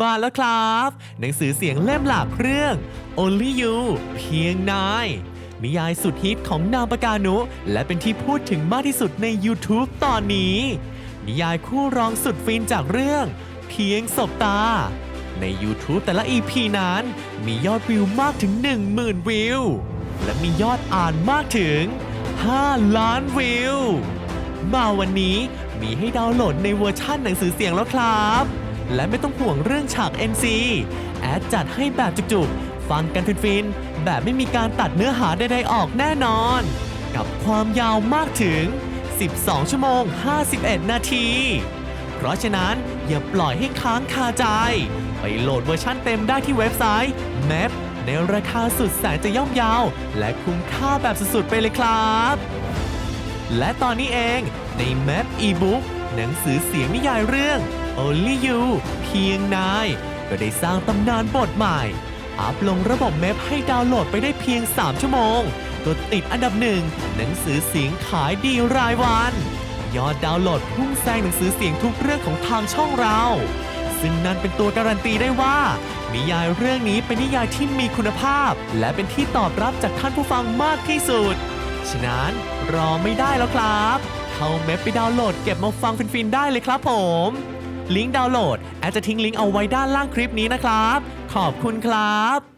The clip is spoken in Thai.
มาแล้วครับ หนังสือเสียงเล่มหลักเรื่อง Only You เพียงนายนิยายสุดฮิตของนามปากานุ และเป็นที่พูดถึงมากที่สุดใน YouTube ตอนนี้ นิยายคู่รองสุดฟินจากเรื่อง เพียงสบตา ใน YouTube แต่ละ EP นั้น มียอดวิวมากถึง 10,000 วิว และมียอดอ่านมากถึง 5 ล้านวิว มาวันนี้มีให้ดาวน์โหลดในเวอร์ชั่นหนังสือเสียงแล้วครับ และไม่ต้องห่วงเรื่องฉาก NC แอดจัดให้แบบจุกๆ ฟังกันฟินๆ แบบไม่มีการตัดเนื้อหาใดๆออกแน่นอน กับความยาวมากถึง 12 ชั่วโมง 51 นาที เพราะฉะนั้นอย่าปล่อยให้ค้างคาใจ ไปโหลดเวอร์ชั่นเต็มได้ที่เว็บไซต์ Map ในราคาสุดแสนจะย่อมเยาว และคุ้มค่าแบบสุดๆ ไปเลยครับ และตอนนี้เองใน Map e-book หนังสือเสียงนิยายเรื่อง Only You เพียงนาย ก็ได้สร้างตำนานบทใหม่ อัพลงระบบ Map ให้ดาวน์โหลดไปได้เพียง 3 ชั่วโมง ก็ติดอันดับหนึ่งหนังสือเสียงขายดีรายวัน ยอดดาวน์โหลดพุ่งแซงหนังสือเสียงทุกเรื่องของทางช่องเรา ซึ่งนั่นเป็นตัวการันตีได้ว่า นิยายเรื่องนี้เป็นนิยายที่มีคุณภาพ และเป็นที่ตอบรับจากท่านผู้ฟังมากที่สุด ฉะนั้นรอไม่ได้แล้วครับ เข้าเมพไปดาวน์โหลดเก็บมาฟังฟินๆได้เลยครับผม ลิงก์ดาวน์โหลดแอดจะทิ้งลิงก์เอาไว้ด้านล่างคลิปนี้นะครับ ขอบคุณครับ